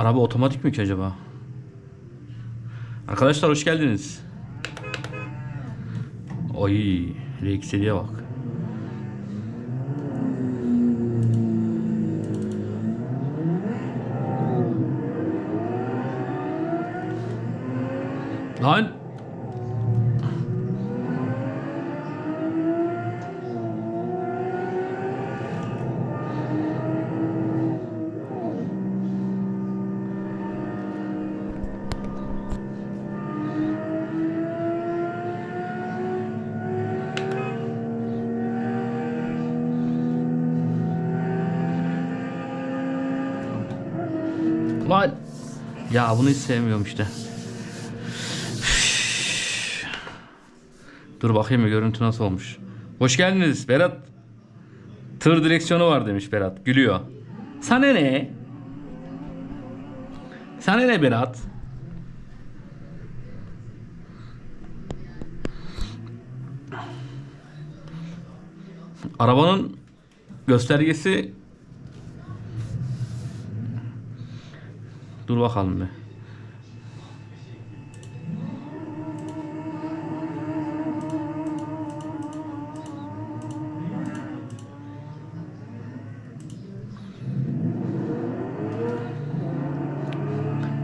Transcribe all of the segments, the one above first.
Araba otomatik mi ki acaba? Arkadaşlar hoş geldiniz. Oy, RX7'ye bak. Lan Lan. Ya bunu hiç sevmiyorum işte. Dur bakayım görüntü nasıl olmuş. Hoş geldiniz Berat. Tır direksiyonu var demiş Berat. Gülüyor. Sana ne? Sana ne Berat? Arabanın göstergesi Dur bakalım bir.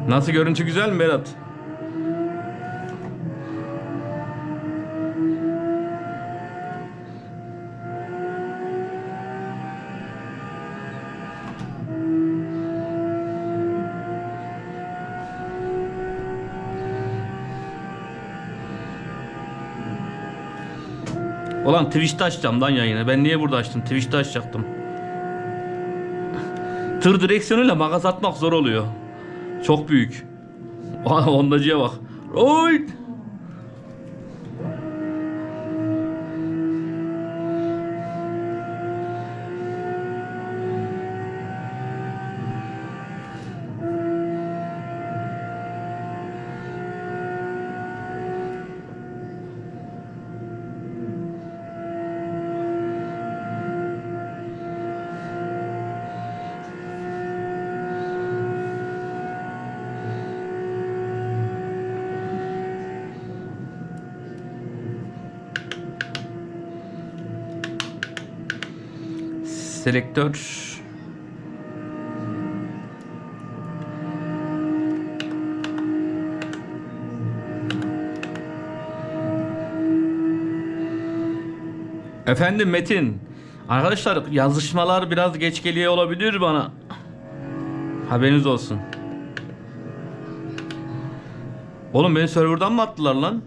Nasıl görüntü güzel mi Berat? Ulan Twitch'te açacağım lan yayını. Ben niye burada açtım? Twitch'te açacaktım. Tır direksiyonuyla makas atmak zor oluyor. Çok büyük. Ondacıya bak. Oy! Selektör. Efendim Metin. Arkadaşlar yazışmalar biraz geç geliyor olabilir bana. Haberiniz olsun. Oğlum beni serverdan mı attılar lan?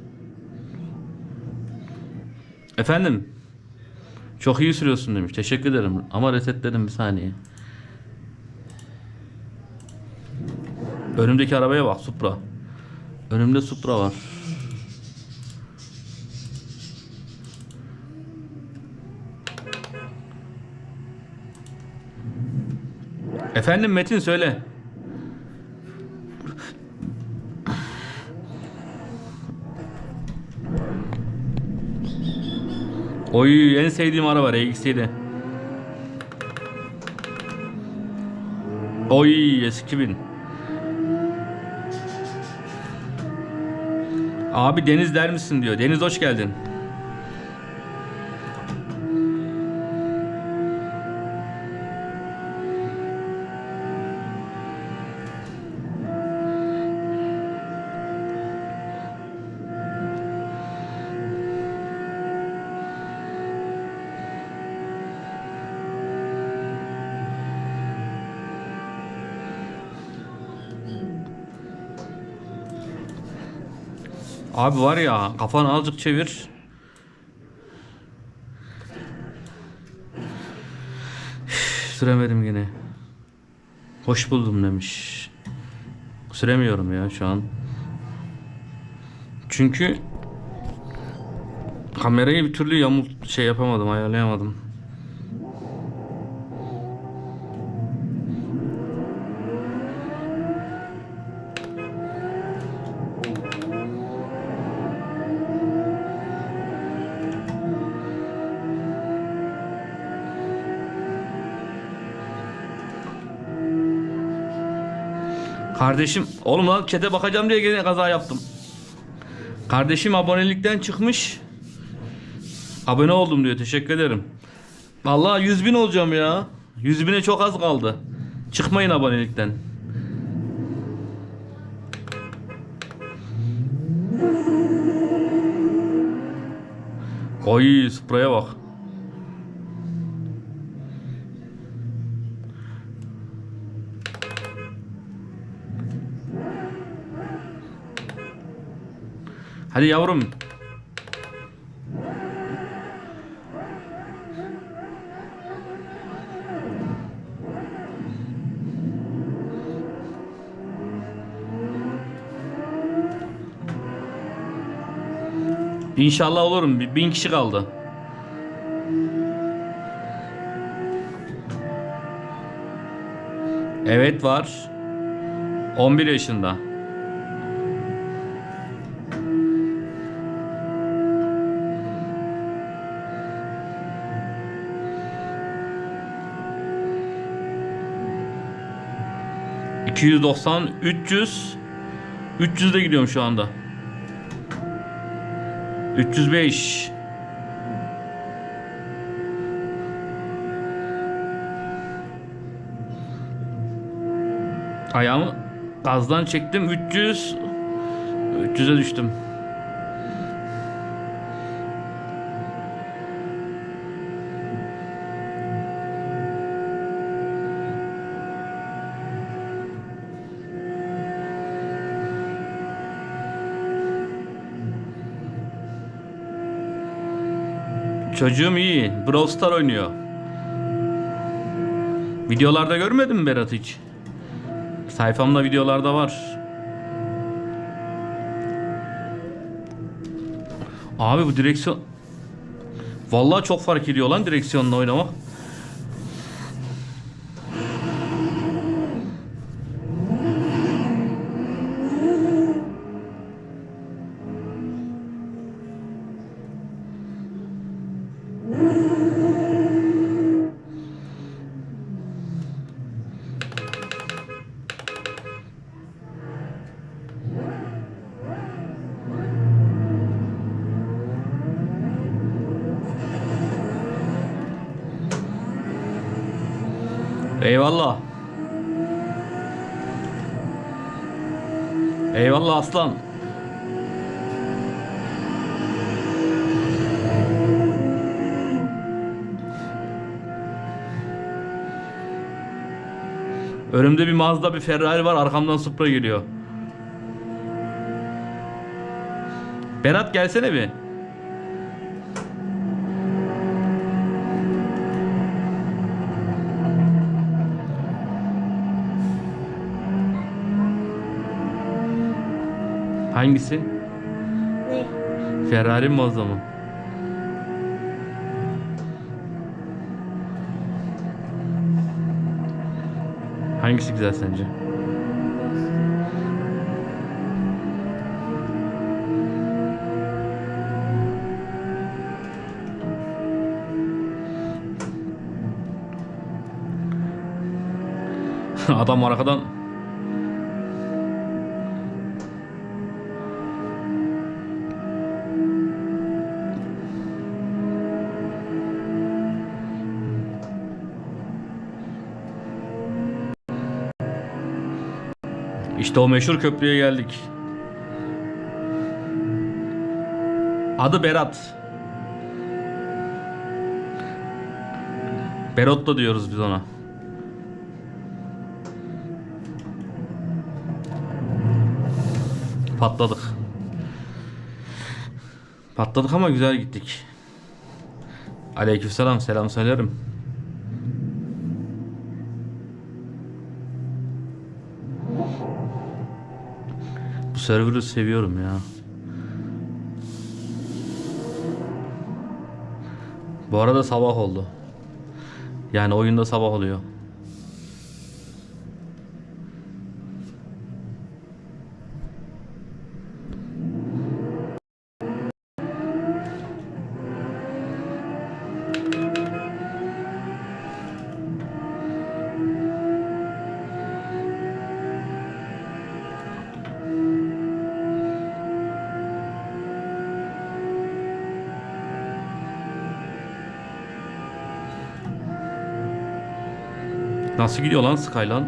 Efendim. Çok iyi sürüyorsun demiş. Teşekkür ederim. Ama resetledim bir saniye. Önümdeki arabaya bak Supra. Önümde Supra var. Efendim Metin söyle. Oy en sevdiğim araba RX-7. Oy S2000. Abi Deniz der misin diyor. Deniz hoş geldin. Abi var ya kafanı azıcık çevir. Süremedim yine. Hoş buldum demiş. Süremiyorum ya şu an. Çünkü kamerayı bir türlü yamul şey yapamadım, ayarlayamadım. Kardeşim oğlum lan çete bakacağım diye gene kaza yaptım. Kardeşim abonelikten çıkmış. Abone oldum diyor. Teşekkür ederim. Vallahi 100 bin olacağım ya. 100 bine çok az kaldı. Çıkmayın abonelikten. Oy spraya bak. Hadi yavrum. İnşallah olurum. Bir bin kişi kaldı. Evet var. 11 yaşında. ...290, 300... ...300'de gidiyorum şu anda. 305. Ayağımı gazdan çektim 300 300'e düştüm. Çocuğum iyi. Brawl Star oynuyor. Videolarda görmedin mi Berat hiç? Sayfamda videolarda var. Abi bu direksiyon... Vallahi çok fark ediyor lan direksiyonla oynamak. Eyvallah. Eyvallah aslan. Önümde bir Mazda bir Ferrari var arkamdan Supra geliyor. Berat gelsene bir. Hangisi? Ne? Ferrari mi Mazda mı? Hangisi güzel sence? Adam arkadan İşte o meşhur köprüye geldik. Adı Berat. Berotto diyoruz biz ona. Patladık. Patladık ama güzel gittik. Aleykümselam selam söylerim. Server'ı seviyorum ya. Bu arada sabah oldu. Yani oyunda sabah oluyor. Nasıl gidiyor lan Skyline?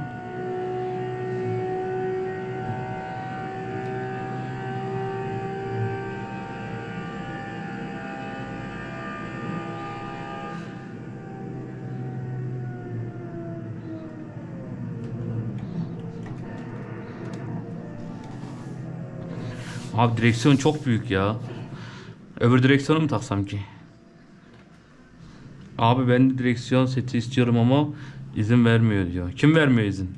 Abi direksiyon çok büyük ya. Öbür direksiyonu mu taksam ki? Abi ben de direksiyon seti istiyorum ama izin vermiyor diyor. Kim vermiyor izin?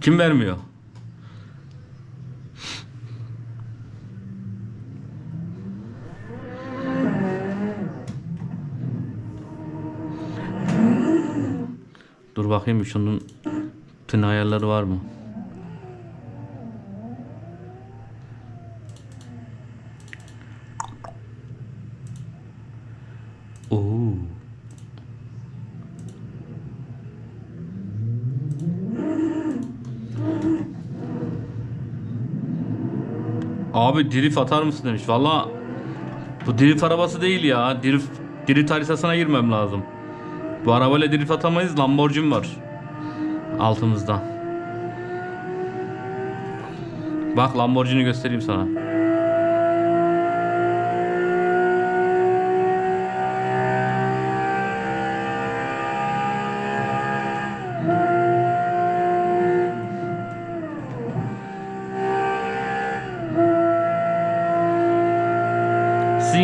Kim vermiyor? Dur bakayım şunun tın ayarları var mı? Abi drift atar mısın demiş. Valla bu drift arabası değil ya. Drift, drift haritasına girmem lazım. Bu arabayla drift atamayız. Lamborghini var. Altımızda. Bak Lamborghini göstereyim sana.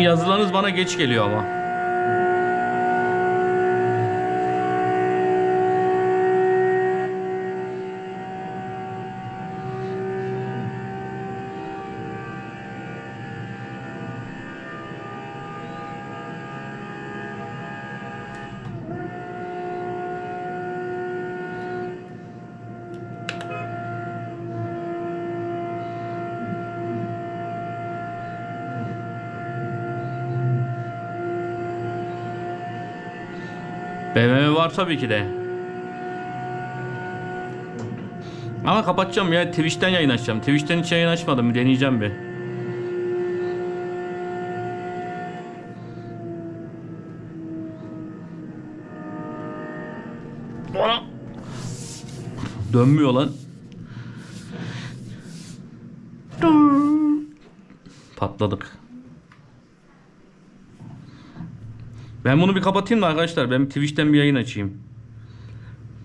Yazılarınız bana geç geliyor ama. BMW var tabii ki de. Ama kapatacağım ya. Twitch'ten yayın açacağım. Twitch'ten hiç yayın açmadım. Bir deneyeceğim bir. Dönmüyor lan. Patladık. Ben bunu bir kapatayım da arkadaşlar. Ben Twitch'ten bir yayın açayım.